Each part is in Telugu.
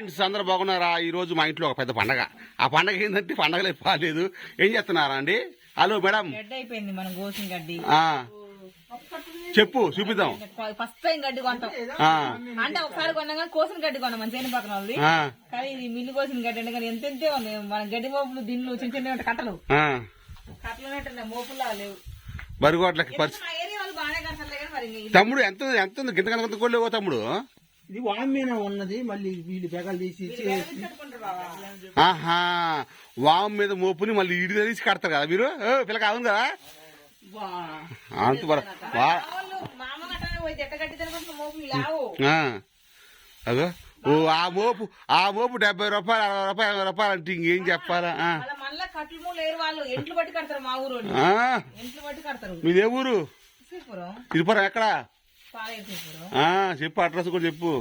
ఫ్రెండ్స్ అందరూ బాగున్నారా? ఈ రోజు మా ఇంట్లో ఒక పెద్ద పండగ. ఆ పండగ ఏంటంటే పండగలే పాలేదు ఏం చేస్తున్నారా అండి? Hello madam. గడ్డి అయిపోయింది మనం కోసిన గడ్డి. ఆ, చెప్పు చూపిద్దాం. ఫస్ట్ టైం గడ్డి కొంటాం. అంటే ఒకసారి కొన్నాం కానీ కోసిన గడ్డి కొన్నాం మన చేను పక్కన వాళ్ళది. కానీ ఇది మిల్లు కోసిన గడ్డి అంటే కానీ ఎంత ఎంతే ఉంది మన గడ్డి మోపులు దిన్లు చిన్న చిన్న కట్టలు. కట్టలు మోపుల్లా లేవు. బరిగోట్లకి తమ్ముడు ఎంత ఎంత ఉంది? గింత కనుక తమ్ముడు? ఇది వామీన ఉన్నది మళ్ళీ వీళ్ళు బెగలు తీసి ఆహా వాము మీద మోపుని మళ్ళీ ఇడి తీసి కడతారు కదా మీరు ఓ, పిల్లక అవును కదా? అంత ఓ ఆ మోపు ఆ మోపు డెబ్బై రూపాయలు అరవై రూపాయలు ఎనభై రూపాయలు అంటే ఇంకేం చెప్పాలా? ఆ. వాళ్ళ మళ్ళా కట్లు లేరు వాళ్ళు. ఎంట్లు బట్టి కడతారు మా ఊరు వాళ్ళు. ఆ. ఎంట్లు బట్టి కడతారు మీదే ఊరు? తిరుపురం ఎక్కడ? చెప్పు అడ్రస్ కూడా చెప్పు.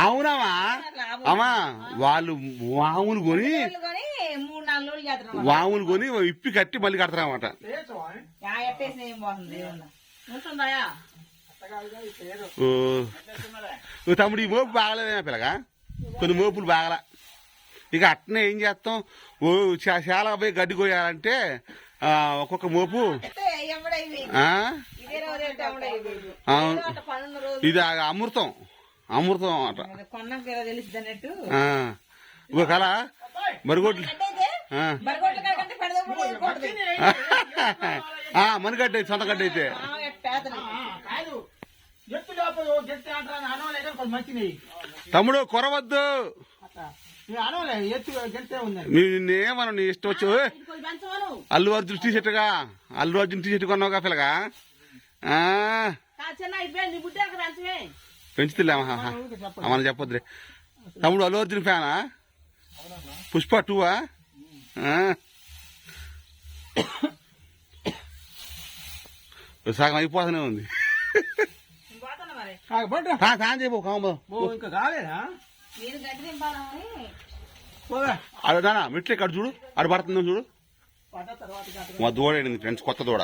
అవునామా అమ్మా వాళ్ళు వాములు కొని వాళ్ళు కొని మూడు నాలుగు రోజులు చేస్తారు వాములు కొని ఇప్పి కట్టి మళ్ళీ కడతారన్నమాట తమ్ముడు ఈ మోపు బాగలేదేమో పిల్లగా? కొన్ని మోపులు బాగలా. ఇక అట్నే ఏం చేస్తాం? ఓ చా- చాలా పోయి గడ్డి కోయాలంటే ఆ, ఒక్కొక్క మోపు ఇదే అమృతం. అమృతం అట. అది కొన్నాక ఇలా తెలుస్తుంది అన్నట్టు. ఆ. ఓ కల మరిగొడ్లు. మనగడ్డ అయితే, సొంత గడ్డ అయితే తమ్ముడు కొరవద్దు. ఉందండి నీ ఇష్టం వచ్చు ఓయ్. కొంచెం పెంచమను అల్లు అర్జున్ టీ షర్ట్గా అల్లు అర్జున్ టీ షర్ట్ కొన్నావుగా పిల్లగా? ఆ, చిన్న అయిపోయింది బుడ్డాక పెంచమే పెంచుతులే మనం చెప్పొద్దులే. తమ్ముడు అల్లు అర్జున్ ఫ్యానా? పుష్ప టూవా? ఆ. సగం అయిపోతూనే ఉంది. కాంబో ఓ ఇంకా కాలేదా? నానా మెట్లు ఇక్కడ చూడు. ఆడు పడుతుందో చూడు. మా దూడ ఫ్రెండ్స్ కొత్త దూడ.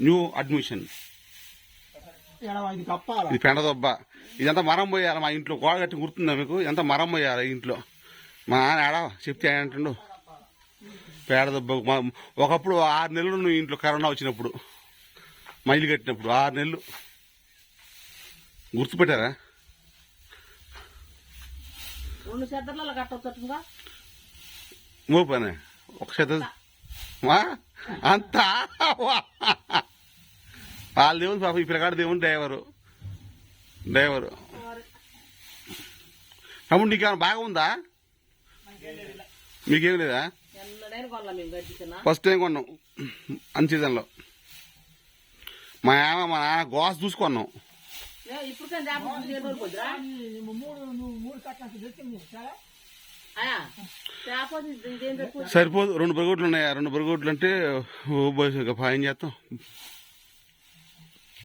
న్యూ అడ్మిషన్ ఇది కప్పాల? ఇది పెండ దొబ్బ ఇదంతా మరం పోయాలి? మా ఇంట్లో గోడ కట్టి గుర్తుందా మీకు? ఎంత మరం పోయాలి ఈ ఇంట్లో? మా నాన్న ఆడ చెప్తే అంటుండు. పేడ దెబ్బ మా- ఒకప్పుడు ఆరు నెలలు నువ్వు ఇంట్లో కరోనా వచ్చినప్పుడు. మా ఇల్లు కట్టినప్పుడు ఆరు నెలలు. గుర్తుపెట్టారా? రెండు మోపనే ఒక చేత? అంతా. వాళ్ళ దేవుని పాప ఈ పిల్లగాడు దేవుని డ్రైవరు. డ్రైవరు. తమ్ముడు నీకేమైనా బాగా ఉందా? మీకేం లేదా? ఫస్ట్ టైం కొన్నాం. అన్ సీజన్లో. మా ఆమె మా నాన్న గోస్ చూసుకున్నాం ఇప్పుడు సరిపోదు రెండు బరిగొడ్లు ఉన్నాయి. ఆ రెండు బరిగొడ్లు అంటే ఓ ఇక ఏం చేస్తాం.